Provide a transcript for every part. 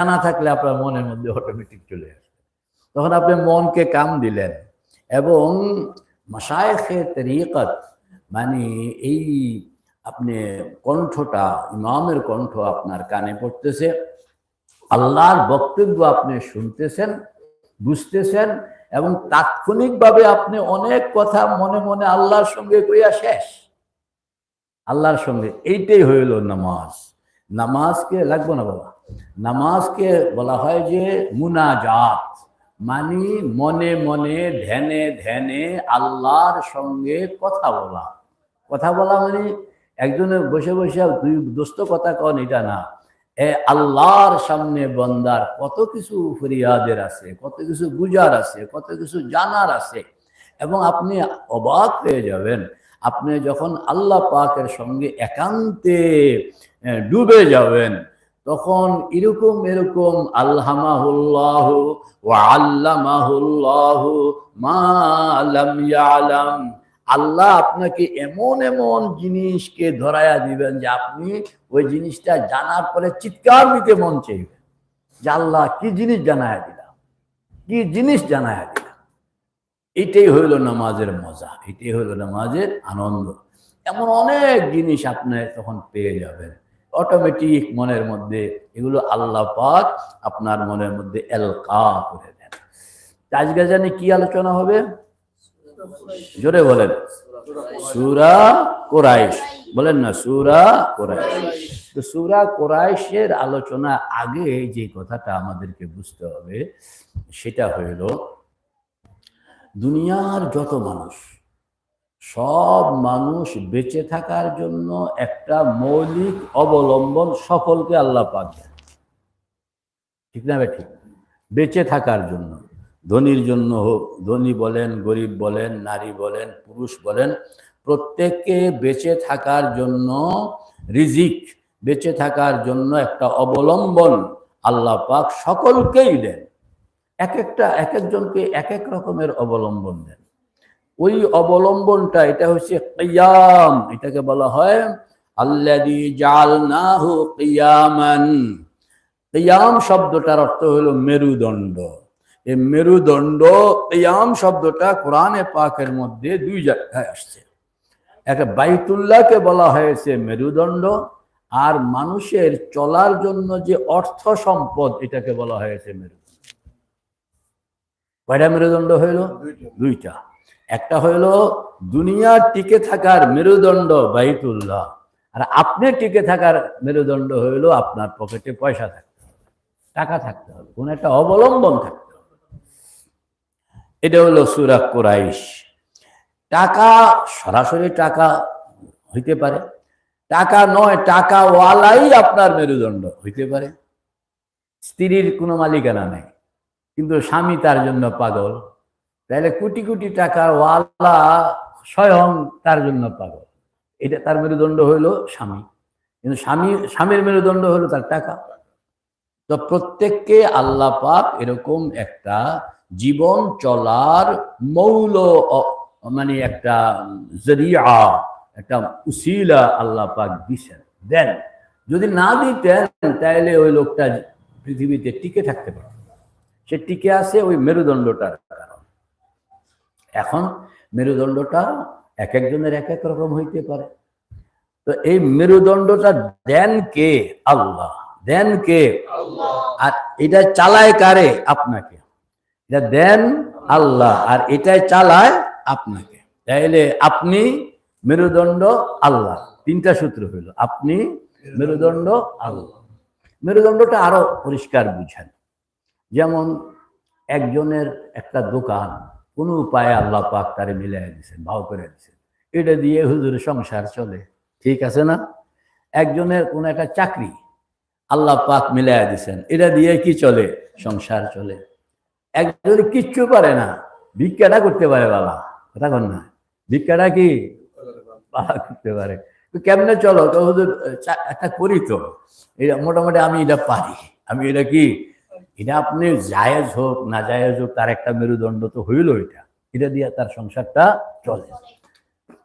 জানা থাকলে আপনার মনের মধ্যে অটোমেটিক চলে আসবে। তখন আপনি মনকে কাম দিলেন এবং মাসায়খে তরিকত মানে এই আপনি কণ্ঠটা, ইমামের কণ্ঠ আপনার কানে পড়তেছে, আল্লাহর বক্তব্য আপনি শুনতেছেন, বুঝতেছেন এবং তাৎক্ষণিকভাবে আপনি অনেক কথা মনে মনে আল্লাহর সঙ্গে কইয়া শেষ। আল্লাহর সঙ্গে, এইটাই হইল নামাজ। নামাজকে লাগবো না বাবা? নামাজকে বলা হয় যে মুনাজাত মানে মনে মনে, ধ্যানে ধ্যানে আল্লাহর সঙ্গে কথা বলা। কথা বলা মানে একজনের বসে বসে দুই দোস্ত কথা কন, এটা না। এ আল্লাহর সামনে বন্দার কত কিছু ফরিয়াদের আছে, কত কিছু বুঝার আছে, কত কিছু জানার আছে, এবং আপনি অবাক হয়ে যাবেন। আপনি যখন আল্লাহ পাকের সঙ্গে একান্তে ডুবে যাবেন। তখন এরকম এরকম আল্লামাহুল্লাহ ও আল্লামাহুল্লাহ মা আল্লাহ আপনাকে এমন এমন জিনিসকে ধরায়া দিবেন যে আপনি ওই জিনিসটা জানার পরে চিৎকার দিতে মন চাইবে। যে আল্লাহ, কি জিনিস জানায়া দিলাম? কি জিনিস জানায়া দিলাম? এটাই হইল নামাজের মজা, এটাই হইল নামাজের আনন্দ। এমন অনেক জিনিস আপনি তখন পেয়ে যাবেন। অটোমেটিক মনের মধ্যে এগুলো আল্লাহ পাক আপনার মনের মধ্যে এলকা করে দেন। আজকে জানি কি আলোচনা হবে? জোরে বলেন। সুরা কোরাইশ। বলেন না, সুরা কোরাইশ। তো সুরা কোরাইশের আলোচনা আগে যে কথাটা আমাদেরকে বুঝতে হবে, সেটা হইল, দুনিয়ার যত মানুষ সব মানুষ বেঁচে থাকার জন্য একটা মৌলিক অবলম্বন সকলকে আল্লাহ পাক দেন। ঠিক না ঠিক বেঁচে থাকার জন্য। ধনীর জন্য হোক, ধনী বলেন, গরিব বলেন, নারী বলেন, পুরুষ বলেন, প্রত্যেককে বেঁচে থাকার জন্য রিজিক, বেঁচে থাকার জন্য একটা অবলম্বন আল্লাহ পাক সকলকেই দেন। এক একটা, এক একজনকে এক এক রকমের অবলম্বন দেন। ওই অবলম্বনটা এটা হচ্ছে কিয়াম এটাকে বলা হয় আল্লাদি জালনাহু কিয়ামান। কিয়াম শব্দটার অর্থ হলো মেরুদণ্ড। এই মেরুদণ্ড কিয়াম শব্দটা কোরআনে পাকের মধ্যে দুই জায়গায় আসছে। একটা বাইতুল্লাহকে বলা হয়েছে মেরুদণ্ড আর মানুষের চলার জন্য যে অর্থ সম্পদ এটাকে বলা হয়েছে মেরুদণ্ড। কয়টা মেরুদণ্ড হইল দুইটা। একটা হইল দুনিয়ার টিকে থাকার মেরুদণ্ড বাইতুল্লাহ। আর আপনি টিকে থাকার মেরুদণ্ড হইল আপনার পকেটে পয়সা থাকতে হবে, টাকা থাকতে হবে, কোন একটা অবলম্বন থাকতে হবে। এটা হলো সুরা কোরাইশ। টাকা সরাসরি টাকা হইতে পারে, টাকা নয় টাকা ওয়ালাই আপনার মেরুদণ্ড হইতে পারে। স্ত্রীর কোনো মালিকানা নেই, কিন্তু স্বামী তার জন্য পাগল। তাহলে কোটি কোটি টাকা ওয়ালা স্বয়ং তার জন্য পাগল এটা তার মেরুদণ্ড হইল স্বামী। কিন্তু স্বামী, স্বামীর মেরুদণ্ড হলো তার টাকা। তো প্রত্যেককে আল্লাহ পাক এরকম একটা জীবন চলার মৌল মানে একটা জরিয়া, একটা উসিলা আল্লাহ পাক দিছেন। দেন যদি না দিতেন, তাহলে ওই লোকটা পৃথিবীতে টিকে থাকতে পারে সে টিকে আছে ওই মেরুদণ্ডটার এখন মেরুদণ্ডটা এক একজনের এক এক রকম হইতে পারে। তো এই মেরুদণ্ডটা দেন কে? আল্লাহ। দেন কে? আর এটা চালায় কারে? আপনাকে। এটা দেন আল্লাহ। আর এটাই চালায় আপনাকে। তাইলে আপনি মেরুদণ্ড আল্লাহ। তিনটা সূত্র হইল। আপনি মেরুদণ্ড আল্লাহ। মেরুদণ্ডটা আরও পরিষ্কার বুঝেন। যেমন একজনের একটা দোকান কোনো উপায়ে আল্লাহ পাক তারে মিলাই দিয়েছেন ভাও করে দিয়েছেন এটা দিয়ে হুজুর সংসার চলে, ঠিক আছে না? একজনের কোনো একটা চাকরি আল্লাহ পাক মিলাই দিয়েছেন এটা দিয়ে কি চলে? সংসার চলে। একজন কিচ্ছু পারে না, ভিক্ষাটা করতে পারে বাবা, কথা কন না। ভিক্ষাটা কি? করতে পারে। কেমনে চলো? তো হুজুর একটা করি তো। এটা মোটামুটি আমি এটা পারি। আমি এটা কি এটা আপনি জায়েজ হোক, না জায়েজ হোক, তার একটা মেরুদণ্ড তো হইল এটা। এটা দিয়ে তার সংসারটা চলে।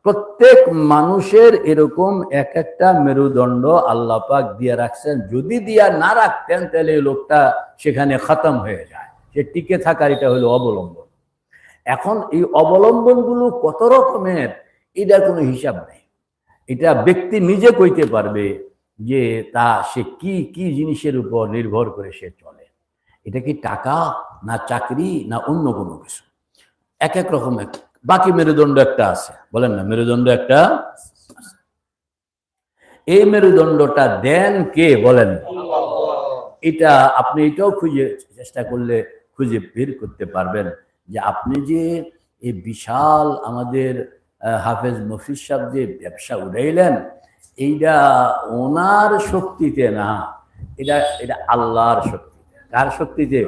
প্রত্যেক মানুষের এরকম এক একটা মেরুদণ্ড আল্লাহ পাক দিয়ে রাখছেন। যদি দিয়া না রাখতেন, তাহলে এই লোকটা সেখানে খতম হয়ে যায়। সে টিকে থাকার এটা হলো অবলম্বন। এখন এই অবলম্বনগুলো কত রকমের এটার কোনো হিসাব নেই। এটা ব্যক্তি নিজে কইতে পারবে যে তা সে কি কি জিনিসের উপর নির্ভর করে সে চলে। এটা কি টাকা, না চাকরি, না অন্য কোনো কিছু? এক এক রকমের বাকি মেরুদণ্ড একটা আছে। বলেন না, মেরুদণ্ড একটা এই মেরুদণ্ডটা দেন কে? বলেন। এটা আপনি এটাও খুঁজে চেষ্টা করলে খুঁজে বের করতে পারবেন যে আপনি যে এই বিশাল আমাদের হাফেজ মফিজ সাহেব যে ব্যবসা উড়াইলেন এইটা ওনার শক্তিতে না, এটা এটা আল্লাহর শক্তিতে কার শক্তিতে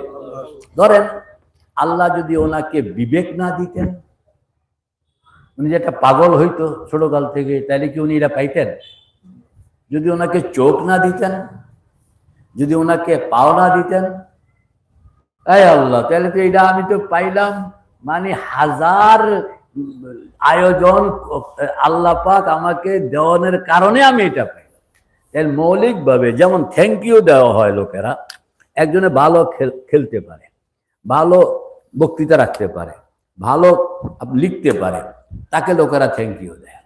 ধরেন আল্লাহ যদি ওনাকে বিবেক না দিতেন, উনি যে একটা পাগল হইতো ছোটকাল থেকে, তাহলে কি উনি এটা পাইতেন? যদি ওনাকে চোখ না দিতেন, যদি ওনাকে পাও না দিতেন, এই আল্লাহ, তাহলে তো এটা আমি তো পাইলাম। মানে হাজার আয়োজন আল্লাহ পাক আমাকে দেওয়ানোর কারণে আমি এটা পাইলাম। মৌলিকভাবে যেমন থ্যাংক ইউ দেওয়া হয় লোকেরা একজনে ভালো খেল- খেলতে পারে, ভালো বক্তৃতা রাখতে পারে, ভালো লিখতে পারে, তাকে লোকেরা থ্যাংক ইউ দেয়,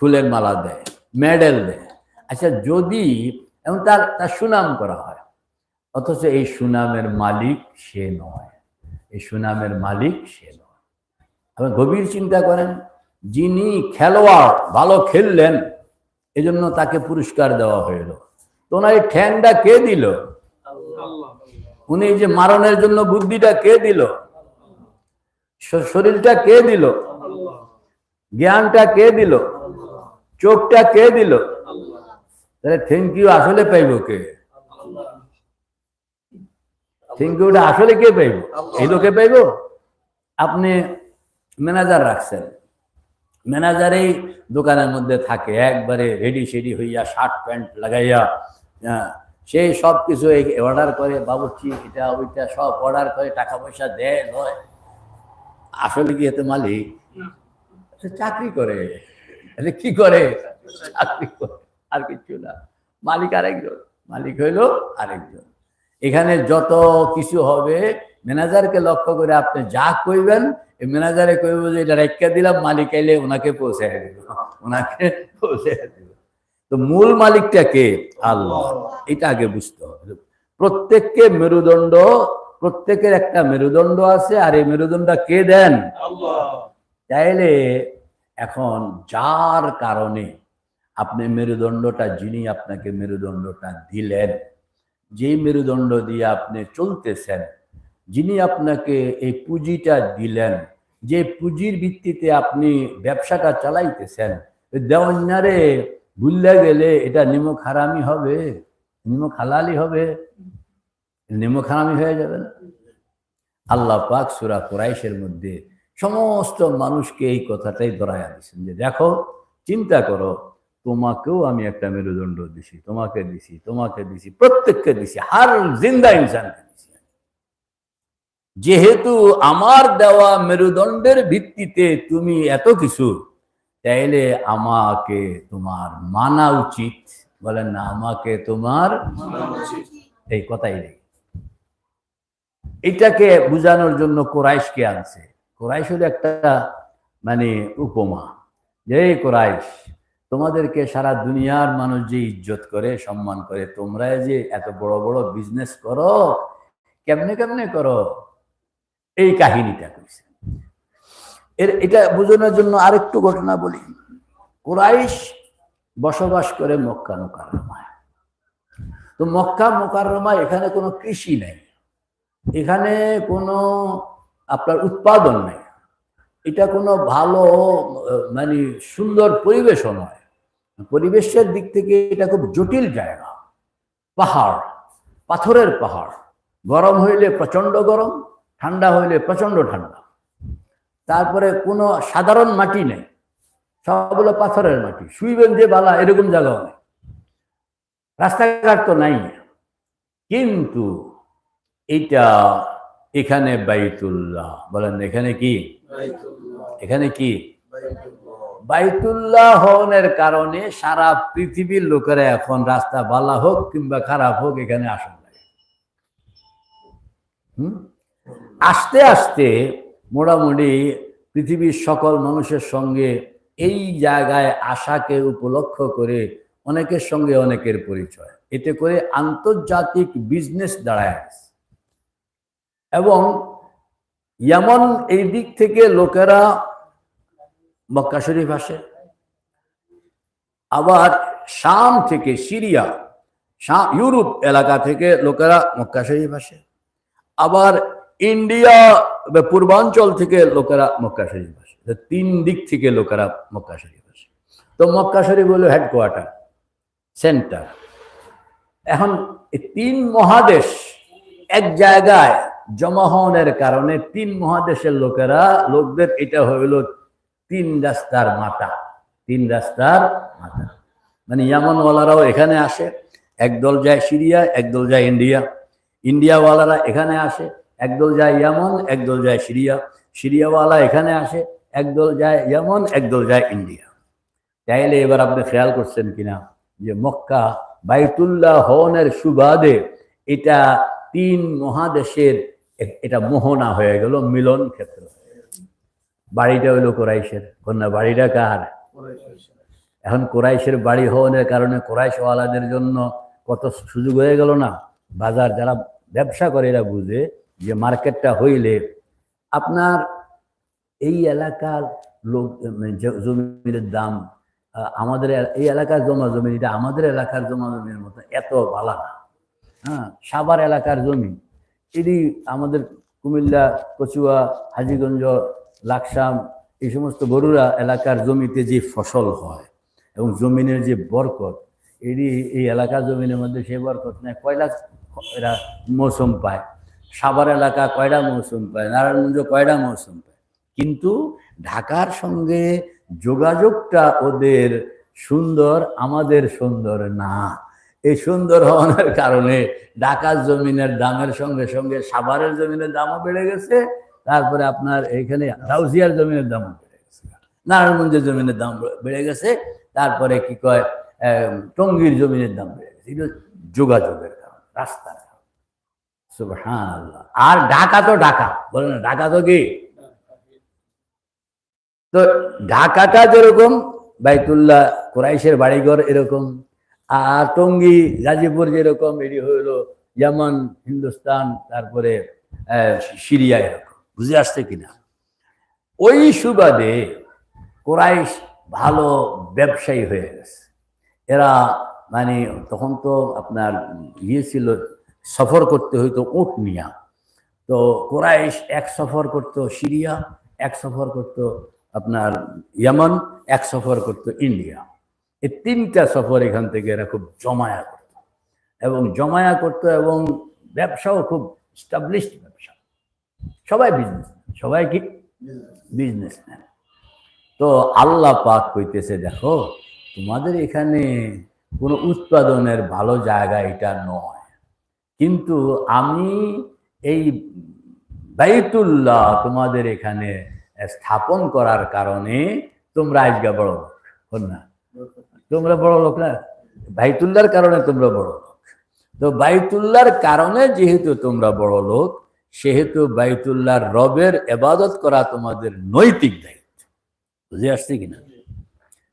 ফুলের মালা দেয় মেডেল দেয়। আচ্ছা যদি এবং তার তার সুনাম করা হয়, অথচ এই সুনামের মালিক সে নয়, এই সুনামের মালিক সে নয়। আপনি গভীর চিন্তা করেন, যিনি খেলোয়াড়, ভালো খেললেন, এজন্য তাকে পুরস্কার দেওয়া হইল। তো ওনার এই ঠ্যাংটা কে দিল? উনি যে মারণের জন্য বুদ্ধিটা কে দিল? শরীরটা কে দিল? জ্ঞানটা কে দিল? চোখটা কে দিল? তাহলে থ্যাংক ইউ আসলে পাইব কে? থ্যাংক ইউটা আসলে কে পাইব? এই লোকে পাইব? আপনি ম্যানেজার রাখছেন। ম্যানেজার এই দোকানের মধ্যে থাকে, একবারে রেডি সেডি হইয়া শার্ট প্যান্ট লাগাইয়া সেই সব কিছু অর্ডার করে, বাবুর্চি, এটা, ওইটা সব অর্ডার করে টাকা পয়সা দেয়, লয়। আসলে কি এতে মালিক? চাকরি করে। আরে কি করে? চাকরি করে। আর কিছু না। মালিক আরেকজন। মালিক হইল আরেকজন। এখানে যত কিছু হবে, ম্যানেজারকে লক্ষ্য করে আপনি যা কইবেন, এই ম্যানেজারে কইব যে, এটা রেখা দিলাম, মালিক এলে ওনাকে পৌঁছে দিব ওনাকে পৌঁছে দিব তো মূল মালিকটা কে? আল্লাহ। এটা আগে বুঝতে হবে। প্রত্যেককে মেরুদণ্ড প্রত্যেকের একটা মেরুদণ্ড আছে আর এই মেরুদণ্ড কে দেন? তাইলে এখন যার কারণে আপনি মেরুদণ্ডটা যিনি আপনাকে মেরুদণ্ডটা দিলেন যে মেরুদণ্ড দিয়ে আপনি চলতেছেন যিনি আপনাকে এই পুঁজিটা দিলেন যে পুঁজির ভিত্তিতে আপনি ব্যবসাটা চালাইতেছেন ওই দেওয়ান্যারে ভুললে গেলে এটা নিমক হারামি হবে, নিমক হালালি হবে, নিমক হারামি হয়ে যাবে না। আল্লাহ পাক সুরা কোরাইশের মধ্যে সমস্ত মানুষকে এই কথাটাই ধরাইয়া দিচ্ছেন যে, দেখো, চিন্তা করো, তোমাকেও আমি একটা মেরুদণ্ড দিছি, তোমাকে দিছি তোমাকে দিছি, প্রত্যেককে দিছি, হার জিন্দা ইনসানকে দিছি যেহেতু আমার দেওয়া মেরুদণ্ডের ভিত্তিতে তুমি এত কিছু তাইলে আমাকে তোমার মানা উচিত। বলেন না, আমাকে তোমার এই কথাই নেই। এটাকে বোঝানোর জন্য কোরাইশকে আনছে। কোরাইশ হলো একটা মানে উপমা। যে কোরাইশ, তোমাদেরকে সারা দুনিয়ার মানুষ যে ইজ্জত করে, সম্মান করে, তোমরা যে এত বড় বড় বিজনেস করো, কেমনে কেমনে করো? এই কাহিনীটা কইছে। এর এটা বোঝানোর জন্য আরেকটু ঘটনা বলি। কোরাইশ বসবাস করে মক্কা মোকাররমায়। তো মক্কা মোকাররমায় এখানে কোনো কৃষি নেই। এখানে কোনো আপনার উৎপাদন নেই। এটা কোনো ভালো মানে সুন্দর পরিবেশও নয়। পরিবেশের দিক থেকে এটা খুব জটিল জায়গা। পাহাড়, পাথরের পাহাড়। গরম হইলে প্রচণ্ড গরম, ঠান্ডা হইলে প্রচণ্ড ঠান্ডা। তারপরে কোনো সাধারণ মাটি নেই। সবগুলো পাথরের মাটি। শুইবেন যে বালা এরকম জায়গাও নেই রাস্তাঘাট তো নাই। কিন্তু এটা এখানে বাইতুল্লাহ। বলেন এখানে কি? এখানে কি? বাইতুল্লাহ। হওয়ার কারণে সারা পৃথিবীর লোকেরা এখন রাস্তা বালা হোক কিংবা খারাপ হোক এখানে আসন? আস্তে আস্তে মোটামুটি পৃথিবীর সকল মানুষের সঙ্গে এই জায়গায় আশাকে উপলক্ষ করে অনেকের সঙ্গে অনেকের পরিচয়। এতে করে আন্তর্জাতিক বিজনেস দাঁড়ায় এবং যেমন এই দিক থেকে লোকেরা মক্কা শরীফ আসে। আবার শাম থেকে সিরিয়া ইউরোপ এলাকা থেকে লোকেরা মক্কা শরীফ আসে। আবার ইন্ডিয়া পূর্বাঞ্চল থেকে লোকেরা মক্কা শরীফ আসে। তিন দিক থেকে লোকেরা মক্কা শরীফ আসে। তো মক্কা শরীফ হলো হেডকোয়ার্টার সেন্টার এখন তিন মহাদেশ এক জায়গায় জমা কারণে তিন মহাদেশের লোকেরা, লোকদের এটা হইল তিন রাস্তার মাথা, তিন রাস্তার মাথা। মানে ইয়ামনওয়ালারাও এখানে আসে, একদল যায় সিরিয়া, একদল যায় ইন্ডিয়া। ইন্ডিয়াওয়ালারা এখানে আসে একদল যায় ইয়ামন, একদল যায় সিরিয়া। সিরিয়াওয়ালা এখানে আসে, একদল যায় ইয়ামন, একদল যায় ইন্ডিয়া। তাইলে এবার আপনি খেয়াল করছেন কিনা যে মক্কা বাইতুল্লাহ হওয়ানের সুবাদে এটা তিন মহাদেশের এটা মোহনা হয়ে গেল, মিলন ক্ষেত্র। বাড়িটা হইল কোরাইশের। কন্যা বাড়িটা কার? এখন কোরাইশের বাড়ি হওয়ার কারণে কোরাইশওয়ালাদের জন্য কত সুযোগ হয়ে গেল না? বাজার যারা ব্যবসা করে এরা বুঝে যে মার্কেটটা হইলে আপনার এই এলাকার লোক মানে জমির দাম আমাদের এই এলাকার জমা জমি এটা আমাদের এলাকার জমা জমির মতো এত ভালো না। হ্যাঁ সাবার এলাকার জমি। এটি আমাদের কুমিল্লা, কচুয়া, হাজিগঞ্জ, লাকসাম, এই সমস্ত বড়ুরা এলাকার জমিতে যে ফসল হয় এবং জমিনের যে বরকত, এটি এই এলাকার জমিনের মধ্যে সে বরকত নেই। কয়লা এরা মৌসুম পায়। সাভার এলাকা কয়টা মৌসুম পায়, নারায়ণগঞ্জ কয়টা মৌসুম পায়? কিন্তু ঢাকার সঙ্গে যোগাযোগটা ওদের সুন্দর, আমাদের সুন্দর না। এই সুন্দর হওয়ার কারণে ঢাকার জমিনের দামের সঙ্গে সঙ্গে সাভারের জমিনের দামও বেড়ে গেছে, তারপরে আপনার এখানে রাউজিয়ার জমিনের দামও বেড়ে গেছে। নারায়ণগঞ্জের জমিনের দাম বেড়ে গেছে, তারপরে কি কয় টঙ্গীর জমিনের দাম বেড়ে গেছে। এগুলো যোগাযোগের কারণ, রাস্তার আর ঢাকা তো ঢাকা। বলে না ঢাকা তো কি? তো ঢাকাটা যেরকম, বাইতুল্লাহ, কোরাইশের বাড়িঘর এরকম, আর টঙ্গী, গাজীপুর যেরকম, এটি হইল যেমন হিন্দুস্তান, তারপরে সিরিয়া এরকম। বুঝে আসছে কিনা? ওই সুবাদে কোরাইশ ভালো ব্যবসায়ী হয়ে গেছে। এরা মানে তখন তো আপনার ইয়ে ছিল সফর করতে হইতো উট নিয়া তো কোরাইশ এক সফর করতো সিরিয়া, এক সফর করতো আপনার ইয়ামান, এক সফর করতো ইন্ডিয়া। এই তিনটা সফর এখান থেকে এরা খুব জমায়া করতো। এবং জমায়া করতো এবং ব্যবসাও খুব স্টাবলিশড ব্যবসা। সবাই বিজনেস সবাই কি? বিজনেস বিজনেসম্যান তো আল্লাহ পাক কইতেছে, দেখো, তোমাদের এখানে কোনো উৎপাদনের ভালো জায়গা এটা নয়। কিন্তু আমি এই বাইতুল্লাহ তোমাদের এখানে স্থাপন করার কারণে তোমরা আজকে বড় লোক না? তোমরা বড় লোক না? বাইতুল্লার কারণে তোমরা বড় লোক। তো বাইতুল্লার কারণে যেহেতু তোমরা বড় লোক সেহেতু বাইতুল্লাহর রবের এবাদত করা তোমাদের নৈতিক দায়িত্ব। বুঝে আসছে কিনা?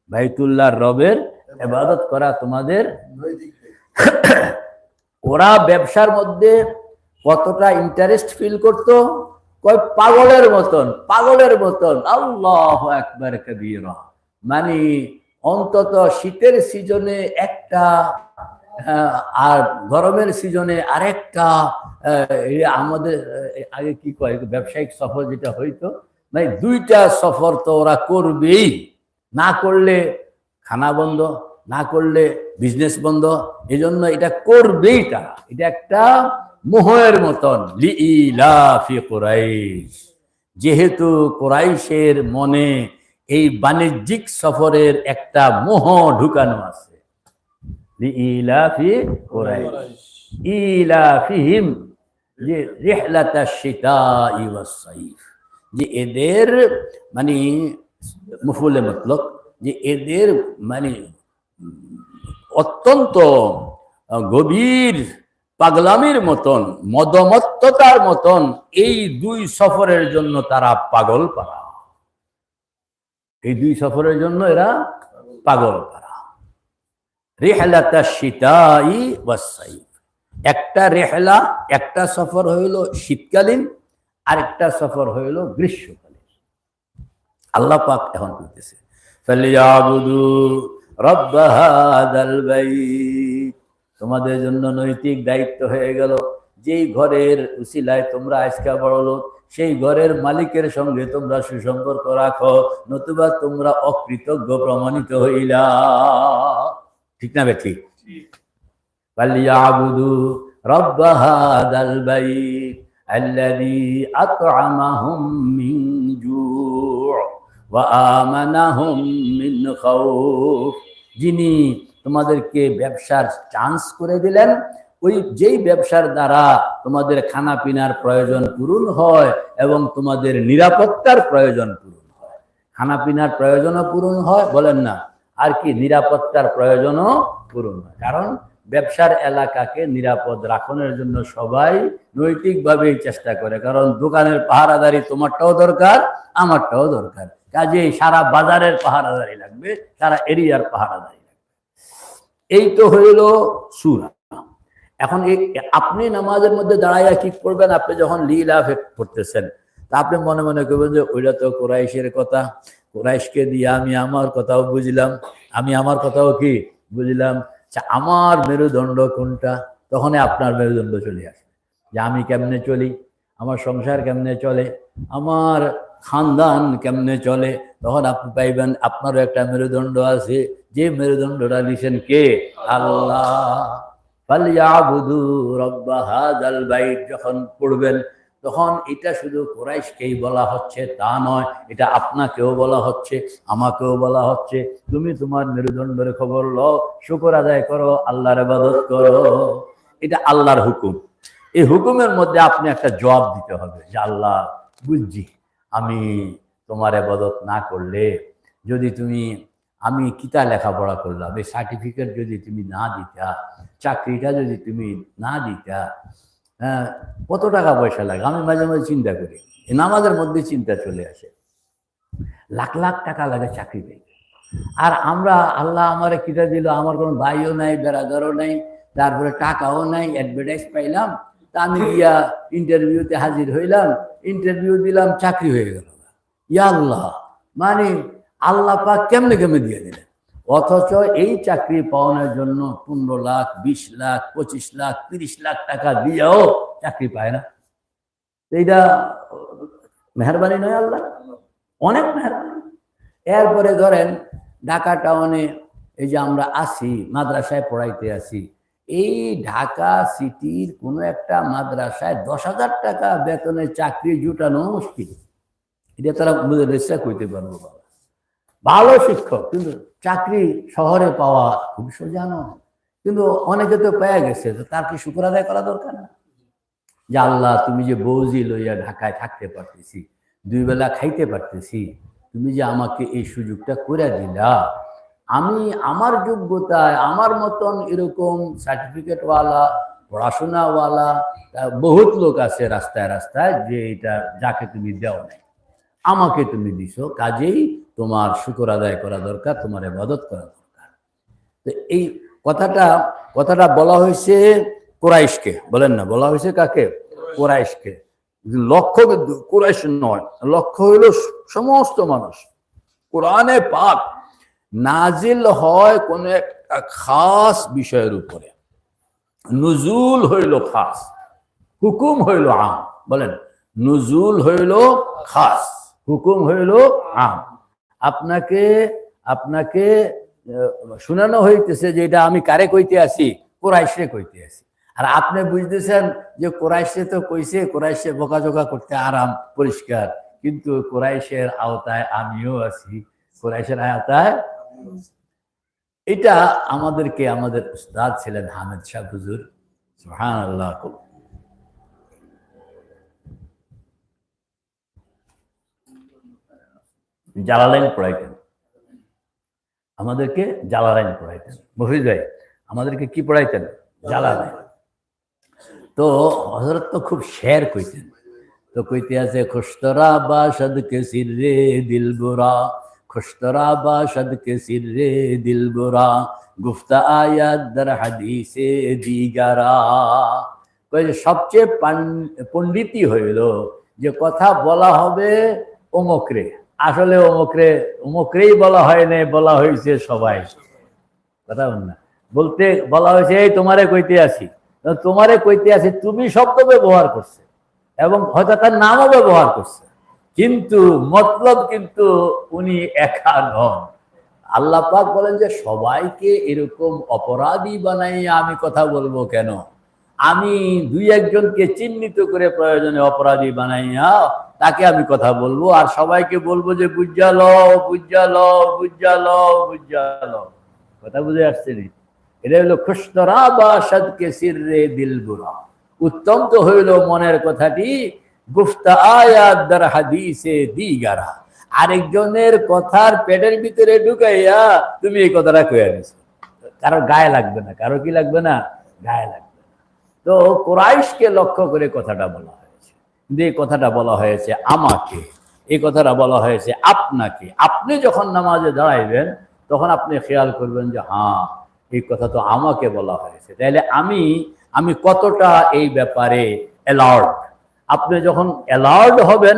বাইতুল্লাহর রবের এবাদত করা তোমাদের ওরা ব্যবসার মধ্যে কতটা ইন্টারেস্ট ফিল করতো? কয়, পাগলের মতন পাগলের মতন। আল্লাহ একবার কবিরা। মানে অন্তত শীতের সিজনে একটা আর গরমের সিজনে আরেকটা আমাদের আগে কি কয়, ব্যবসায়িক সফর যেটা হইতো মানে দুইটা সফর তো ওরা করবেই। না করলে খানা বন্ধ না করলে বিজনেস বন্ধ এই জন্য এটা করবেই তারা এটা একটা মোহের মতন। যেহেতু কোরাইশের মনে এই বাণিজ্যিক সফরের একটা মোহ ঢুকানো আছে। যে এদের মানে মুফুলে মতলব, যে এদের মানে অত্যন্ত গভীর পাগলামির মতন, মদমত্ততার মতন এই দুই সফরের জন্য তারা পাগল পারা। এই দুই সফরের জন্য এরা পাগল পারা। রেহলাতা শীতাই একটা রেহলা একটা সফর হইল শীতকালীন, আরেকটা সফর হইল গ্রীষ্মকালীন। আল্লাহ পাক এখন বলতেছে, ফালিয়াবুদু তোমাদের জন্য নৈতিক দায়িত্ব হয়ে গেল যেই ঘরের উসিলায় তোমরা আজকা বড় লোক সেই ঘরের মালিকের সঙ্গে তোমরা সুসম্পর্ক রাখো নতুবা তোমরা অকৃতজ্ঞ প্রমাণিত হইলা ঠিক না বেঠি فليعبدوا رب هذا البيت الذي أطعمهم من جوع وآمنهم من خوف যিনি তোমাদেরকে ব্যবসার চান্স করে দিলেন, ওই যেই ব্যবসার দ্বারা তোমাদের খানা পিনার প্রয়োজন পূরণ হয় এবং তোমাদের নিরাপত্তার প্রয়োজন পূরণ হয়। খানা পিনার প্রয়োজনও পূরণ হয়, বলেন না, আর কি নিরাপত্তার প্রয়োজনও পূরণ হয়। কারণ ব্যবসার এলাকাকে নিরাপদ রাখনের জন্য সবাই নৈতিকভাবেই চেষ্টা করে, কারণ দোকানের পাহারাদারি তোমারটাও দরকার, আমারটাও দরকার। কাজেই সারা বাজারের পাহারাদারি লাগবে, সারা এরিয়ার পাহারাদারি লাগবে। এই তো হইল সুরা। এখন এই, আপনি নামাজের মধ্যে দাঁড়াইয়া কি করবেন? আপনি যখন লীলা পড়তেছেন তা আপনি মনে মনে করবেন যে ওইটা তো কোরাইশের কথা। কোরাইশকে দিয়ে আমি আমার কথাও বুঝলাম। আমি আমার কথাও কি বুঝলাম? আচ্ছা আমার মেরুদণ্ড কোনটা? তখনই আপনার মেরুদণ্ড চলে আসে। যে আমি কেমনে চলি? আমার সংসার কেমনে চলে? আমার খানদান কেমনে চলে? তখন আপনি পাইবেন, আপনারও একটা মেরুদণ্ড আছে। যে মেরুদণ্ডটা দিছেন কে? আল্লাহ। ফালিয়াবুদু বাইত। যখন পড়বেন, তখন এটা শুধু কোরাইশকেই বলা হচ্ছে, তা নয়, এটা আপনাকেও বলা হচ্ছে, আমাকেও বলা হচ্ছে। তুমি তোমার মেরুদণ্ডের খবর লও, শুকর আদায় করো, আল্লাহর ইবাদত করো। এটা আল্লাহর হুকুম। এই হুকুমের মধ্যে আপনি একটা জবাব দিতে হবে যে, আল্লাহ, বুঝছি। আমি তোমার এবাদত না করলে, যদি তুমি, আমি কিতা লেখাপড়া করলাম, এই সার্টিফিকেট যদি তুমি না দিতা, চাকরিটা যদি তুমি না দিতা হ্যাঁ কত টাকা পয়সা লাগে? আমি মাঝে মাঝে চিন্তা করি নামাজের মধ্যে চিন্তা চলে আসে। লাখ লাখ টাকা লাগে চাকরি পেতে। আর আমরা, আল্লাহ আমার কিটা দিল, আমার কোনো ভাইও নাই বেড়াদারও নাই, তারপরে টাকাও নাই অ্যাডভার্টাইজ পাইলাম, তা আমি গিয়া ইন্টারভিউতে হাজির হইলাম ইন্টারভিউ দিলাম, চাকরি হয়ে গেল। ইয়া আল্লাহ মানে আল্লাহ পাক কেমনে কেমনে দিয়ে দিলেন? অথচ এই চাকরি পাওয়ানোর জন্য পনেরো লাখ, বিশ লাখ, পঁচিশ লাখ, তিরিশ লাখ টাকা দিয়েও চাকরি পায় না। এইটা মেহরবানি নয় আল্লাহ, অনেক মেহরবানি। এরপরে ধরেন, ঢাকা টাউনে এই যে আমরা আসি, মাদ্রাসায় পড়াইতে আসি এই ঢাকা সিটির কোনো একটা মাদ্রাসায় দশ হাজার টাকা বেতনে চাকরি জুটানো মুশকিল। এটা তারা রেজিস্টার করতে পারব ভালো শিক্ষক, কিন্তু চাকরি শহরে পাওয়া খুব সোজা নয়। কিন্তু অনেকে তো পেয়ে গেছে, তো তার কি শুক্র আদায় করা দরকার না? যে আল্লাহ, তুমি যে বৌজি লইয়া ঢাকায় থাকতে পারতেছি, দুই বেলা খাইতে পারতেছি, তুমি যে আমাকে এই সুযোগটা করে দিলা আমি আমার যোগ্যতায়, আমার মতন এরকম সার্টিফিকেটওয়ালা পড়াশোনাওয়ালা বহুত লোক আছে রাস্তায় রাস্তায় যে এটা যাকে তুমি দেও নাই। আমাকে তুমি দিছো, কাজেই তোমার শুকর আদায় করা দরকার, তোমার ইবাদত করা দরকার। তো এই কথাটা কথাটা বলা হয়েছে কোরাইশকে। বলেন না, বলা হয়েছে কাকে? কোরাইশকে। লক্ষ্য কোরাইশ নয় লক্ষ্য হইল সমস্ত মানুষ। কোরআনে পাক নাজিল হয় কোন একটা খাস বিষয়ের উপরে। নজুল হইল খাস, হুকুম হইল আম। বলেন, নজুল হইল খাস, হুকুম হইল আম। আপনাকে আপনাকে শুনানো হইতেছে যে এটা আমি কারে কইতে আসি? কোরাইশে কইতে আসি। আর আপনি বুঝতেছেন যে কোরাইশে তো কইছে, কোরাইশে বোকাজোকা করতে আরাম, পরিষ্কার। কিন্তু কোরাইশের আওতায় আমিও আছি। কোরাইশের আওতায় এটা আমাদেরকে আমাদের উস্তাদ ছিলেন হামিদ শাহ হুজুর। সুহান আল্লাহ জালালাইন পড়াইতেন। আমাদেরকে জালালাইন পড়াইতেন। মফিজ ভাই, আমাদেরকে কি পড়াইতেন? জালালাইন। তো হজরত তো খুব শের কইতেন। তো কইতে আছে, খুশতরা বা সদকে সিররে দিল বুরা খুশতরা বা সদকে সিররে দিল বুরা গুফতা আয়াত দর হাদিসে দিগারা। যে সবচেয়ে পণ্ডিতই হইল যে কথা বলা হবে অমুকরে। আসলে অমুকরে, অমুকরেই বলা হয় নাই, বলা হয়েছে সবাই। কথা না। বলতে বলা হয়েছে এই তোমারে কইতে আসি। তোমারে কইতে আসি, তুমি শব্দ ব্যবহার করছে এবং হয়তো তার নামও ব্যবহার করছে। কিন্তু মতলব কিন্তু উনি একা নন। আল্লাহ পাক বলেন যে, সবাইকে এরকম অপরাধী বানাইয়া আমি কথা বলব কেন? আমি দুই একজনকে চিহ্নিত করে প্রয়োজনে অপরাধী বানাইয়া তাকে আমি কথা বলব আর সবাইকে বলব যে, বুঝাল বুঝাল বুঝাল বুঝাল। কথা বুঝে আসছে নি? এটা হলো খুশতরা বা সদকে সিররে দিল বুড়া উত্তম তো হইল মনের কথাটি গুফতা আয়াত দ্বার হাদিসে দিগারা। আরেকজনের কথার পেটের ভিতরে ঢুকাইয়া তুমি এই কথাটা কয়ে নিছো। কারও গায়ে লাগবে না কারও কি লাগবে না? গায়ে লাগবে না। তো কোরাইশকে লক্ষ্য করে কথাটা বলা হয়েছে। কিন্তু এই কথাটা বলা হয়েছে আমাকে। এই কথাটা বলা হয়েছে আপনাকে। আপনি যখন নামাজে দাঁড়াইবেন, তখন আপনি খেয়াল করবেন যে হ্যাঁ এই কথা তো আমাকে বলা হয়েছে। তাইলে আমি আমি কতটা এই ব্যাপারে অ্যালার্ট আপনি যখন অ্যালার্ট হবেন,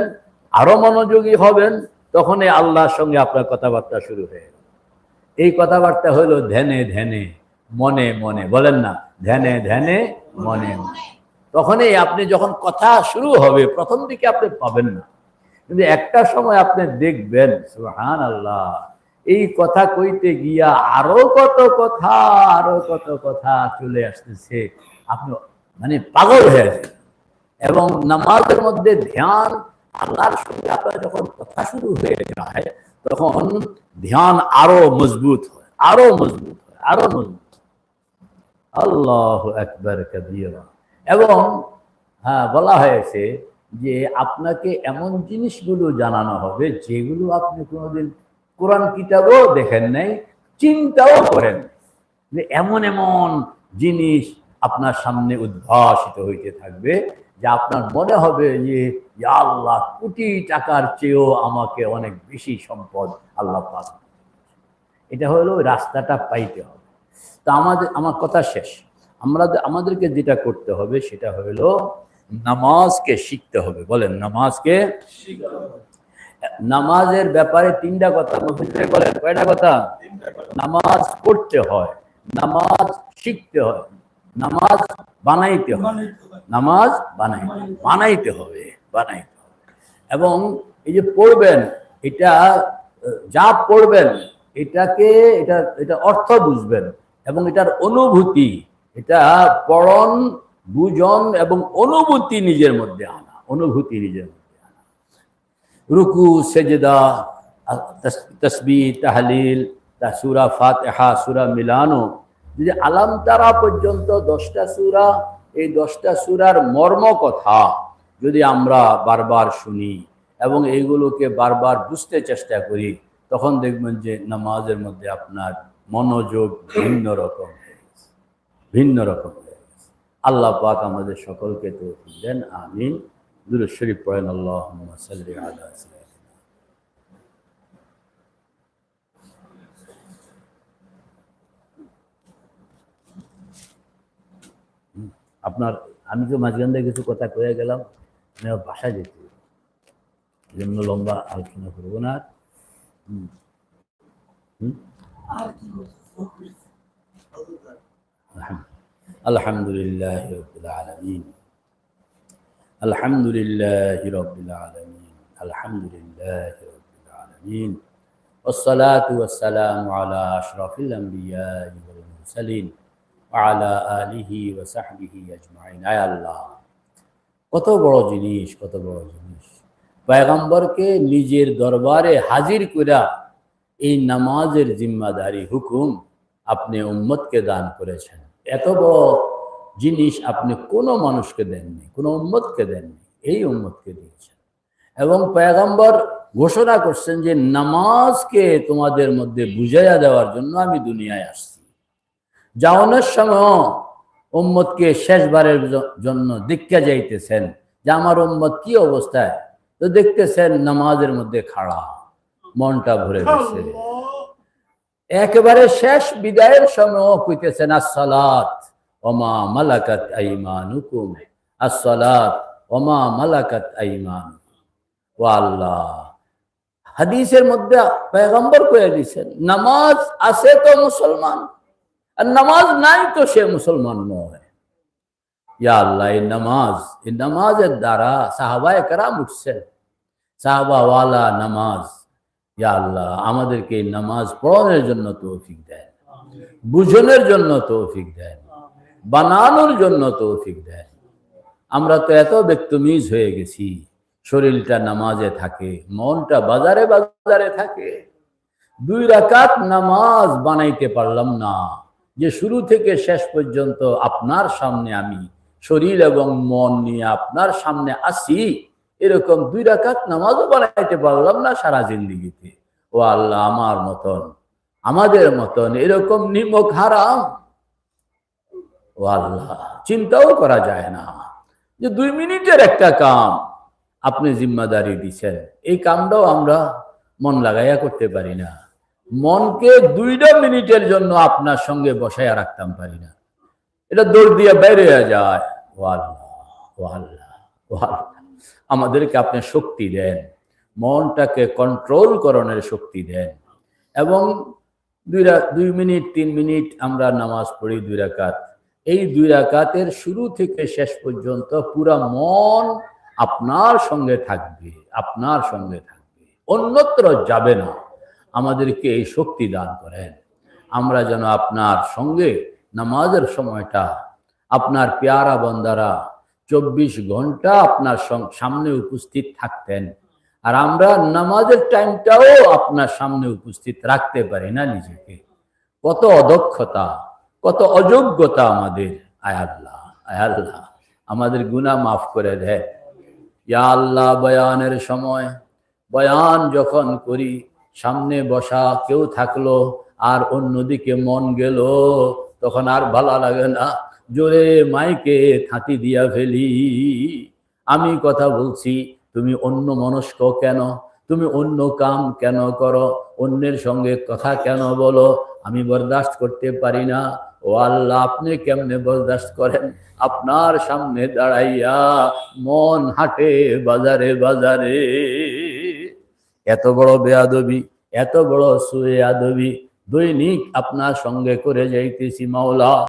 আরও মনোযোগী হবেন, তখনই আল্লাহর সঙ্গে আপনার কথাবার্তা শুরু হয়ে এই কথাবার্তা হলো ধ্যানে ধ্যানে, মনে মনে, বলেন না, ধ্যানে ধ্যানে, মনে মনে। তখনই আপনি যখন কথা শুরু হবে, প্রথম দিকে আপনি পাবেন না। কিন্তু একটা সময় আপনি দেখবেন সুহান আল্লাহ এই কথা কইতে গিয়া আরও কত কথা, আরও কত কথা চলে আসতেছে। আপনি মানে পাগল হয়ে যাবেন। এবং নামাজের মধ্যে ধ্যান, আল্লাহর সঙ্গে আপনার যখন কথা শুরু হয়ে যায়, তখন ধ্যান আরও মজবুত হয়, আরও মজবুত হয়, আরও মজবুত আল্লাহ একবার কবিরা। এবং হ্যাঁ বলা হয়েছে যে আপনাকে এমন জিনিসগুলো জানানো হবে যেগুলো আপনি কোনোদিন কোরআন কিতাবও দেখেন নাই, চিন্তাও করেন যে এমন এমন জিনিস আপনার সামনে উদ্ভাসিত হইতে থাকবে যে আপনার মনে হবে যে আল্লাহ, কোটি টাকার চেয়েও আমাকে অনেক বেশি সম্পদ আল্লাহ পাক এটা হলো রাস্তাটা পাইতে হবে। তা আমাদের, আমার কথা শেষ। আমরা আমাদেরকে যেটা করতে হবে সেটা হলো নামাজকে শিখতে হবে। বলেন, নামাজকে নামাজের ব্যাপারে তিনটা কথা বলেন, কয়টা কথা? নামাজ পড়তে হয়, নামাজ শিখতে হয়। নামাজ বানাইতে হয় নামাজ বানাই বানাইতে হবে বানাইতে হবে। এবং এই যে পড়বেন এটা যা পড়বেন এটাকে এটা এটা অর্থ বুঝবেন এবং এটার অনুভূতি এটা পড়ন বুঝন এবং অনুভূতি নিজের মধ্যে আনা অনুভূতি নিজের মধ্যে আনা। রুকু সেজদা তসবি তাহলিল তা সুরা ফাতেহা সুরা মিলানো যদি আলাম তারা পর্যন্ত দশটা সুরা, এই দশটা সুরার মর্ম কথা যদি আমরা বারবার শুনি এবং এইগুলোকে বারবার বুঝতে চেষ্টা করি, তখন দেখবেন যে নামাজের মধ্যে আপনার মনোযোগ ভিন্ন রকম ভিন্ন রকম হয়ে আল্লাহ পাক আমাদের সকলকে তো দেন, আমিন। দুরুদ শরীফ পড়েন আল্লাহ সাল্লি আলা আপনার আমি তো মাঝখান দিয়ে কিছু কথা কয়ে গেলাম আমি আবার বাসা যেতে হবে। এই জন্য লম্বা আলোচনা করবো না আর। হুম। হুম? الحمد لله رب العالمين الحمد لله رب العالمين الحمد لله رب العالمين والصلاة والسلام على أشرف الأنبياء والمرسلين আলা আলিহি আজমাইন। আয় আল্লাহ, কত বড় জিনিস, কত বড় জিনিস। পয়গম্বরকে নিজের দরবারে হাজির করা এই নামাজের জিম্মাদারি হুকুম আপনি উম্মতকে দান করেছেন। এত বড় জিনিস আপনি কোনো মানুষকে দেননি, কোনো উম্মতকে দেননি, এই উম্মতকে দিয়েছেন। এবং পয়গম্বর ঘোষণা করছেন যে, নামাজকে তোমাদের মধ্যে বুঝাইয়া দেওয়ার জন্য আমি দুনিয়ায় আসছি। যাওয়ানোর সময় উম্মতকে শেষবারের জন্য দীক্ষা যাইতেছেন। যে আমার উম্মত কি অবস্থায়? তো দেখতেছেন নামাজের মধ্যে খাড়া মনটা ভরে গেছে। একেবারে শেষ বিদায়ের সময় কইতেছেন আসসালাত ওমা মালাকাত আইমানুকুম আসসালাত ওমা মালাকাত আইমান ও আল্লাহ! হাদিসের মধ্যে পেগম্বর কয়ে দিছেন নামাজ আছে তো মুসলমান? আর নামাজ নাই তো সে মুসলমান নয়। ইয়া আল্লাহ নামাজ, এই নামাজের দ্বারা সাহাবায়ে কারাম উঠছেন। সাহাবা ওয়ালা নামাজ, ইয়া আল্লাহ, আমাদেরকে এই নামাজ পড়ানোর জন্য তৌফিক দেন। বুঝনের জন্য তৌফিক দেন। বানানোর জন্য তৌফিক দেন। আমরা তো এত ব্যক্তমিজ হয়ে গেছি। শরীরটা নামাজে থাকে, মনটা বাজারে বাজারে থাকে। দুই রাকাত নামাজ বানাইতে পারলাম না। যে শুরু থেকে শেষ পর্যন্ত আপনার সামনে আমি, শরীর এবং মন নিয়ে আপনার সামনে আসি, এরকম দুই রাকাত নামাজও বানাইতে পারলাম না সারা জিন্দিগিতে। ও আল্লাহ, আমার মতন, আমাদের মতন এরকম নিমক হারাম। ও আল্লাহ, চিন্তাও করা যায় না যে দুই মিনিটের একটা কাম আপনি জিম্মাদারি দিচ্ছেন এই কামটাও আমরা মন লাগাইয়া করতে পারি না। মনকে দুইটা মিনিটের জন্য আপনার সঙ্গে বসাইয়া রাখতাম পারি না। এটা দৌড় দিয়ে বাইরে যায়। আমাদেরকে আপনি শক্তি দেন। মনটাকে কন্ট্রোল করণের শক্তি দেন। এবং দুই দুই মিনিট, তিন মিনিট আমরা নামাজ পড়ি দুই রাকাত। এই দুই রাকাতের শুরু থেকে শেষ পর্যন্ত পুরা মন আপনার সঙ্গে থাকবে, আপনার সঙ্গে থাকবে। অন্যত্র যাবে না। আমাদেরকে এই শক্তি দান করেন। আমরা যেন আপনার সঙ্গে নামাজের সময়টা আপনার পেয়ারা বন্দারা চব্বিশ ঘণ্টা আপনার সামনে উপস্থিত থাকতেন। আর আমরা নামাজের টাইমটাও আপনার সামনে উপস্থিত রাখতে পারি না নিজেকে। কত অদক্ষতা, কত অযোগ্যতা আমাদের। আয় আল্লাহ আয় আল্লাহ, আমাদের গুনাহ মাফ করে দেয় ইয়া আল্লাহ, বয়ানের সময়, বয়ান যখন করি সামনে বসা কেউ থাকল, আর অন্যদিকে মন গেল। তখন আর ভালো লাগে না, জোরে মাইকে থাতি দিয়া ফেলি। আমি কথা বলছি, তুমি অন্য মনস্ক কেন? তুমি অন্য কাম কেন করো? অন্যের সঙ্গে কথা কেন বলো? আমি বরদাস্ত করতে পারি না। ও আল্লাহ, আপনি কেমনে বরদাস্ত করেন? আপনার সামনে দাঁড়াইয়া মন হাটে বাজারে বাজারে। এত বড় বেয়াদবি এত বড় সুয়ে আদবি দৈনিক আপনার সঙ্গে করে যাইতেছি মাওলা।